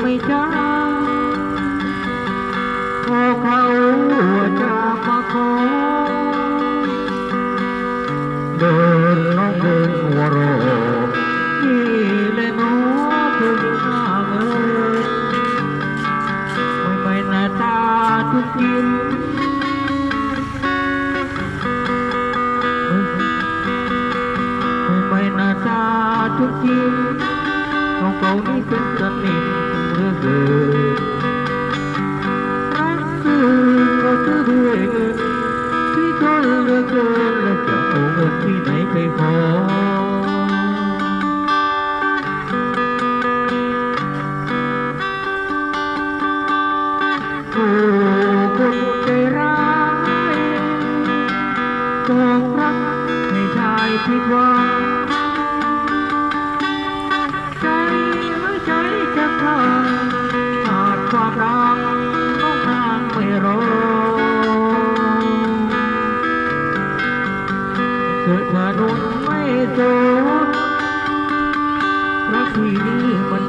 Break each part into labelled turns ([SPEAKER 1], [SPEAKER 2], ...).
[SPEAKER 1] ไม่จ้าพอเขาจะมาขอเดินน้องเดินหัวโรนี่แหละน้อถึงหน้าเงินไม่ไม่หน้าตาทุกยิ้มไม่ไม่หน้าตาทุกที บอกรักให้ชายผิดหวัง จะพลาดขาดความรักต้องทางไม่รู้เกิดมาโดนไม่โดนรักที่นี้มัน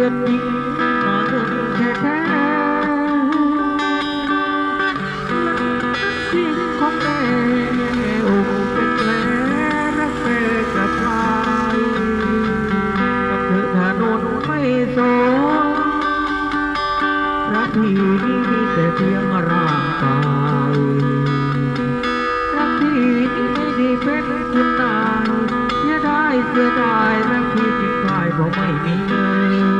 [SPEAKER 1] ยดจริงมาเงินแท้แท้สิ่งของแม่อเป็นแผลรักแม่กับใครกับเธอถนนไม่สนรักที่นี้มีแต่เพียงร่างกายรักที่นี่ไม่ได้เป็นคุณนายเสียดายเสียดายรักที่จริงใจเพราะไม่มีเงิน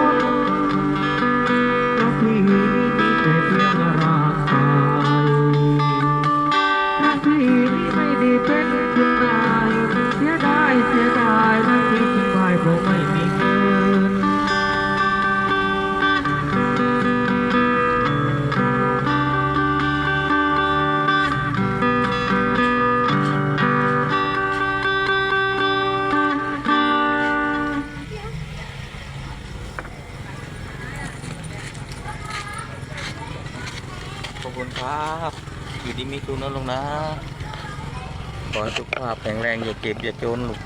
[SPEAKER 1] ครั
[SPEAKER 2] บ อยู่ดีมีตุนนะลุงนะ ขอให้สุขภาพแข็งแรงอย่าเก็บอย่าจนลูก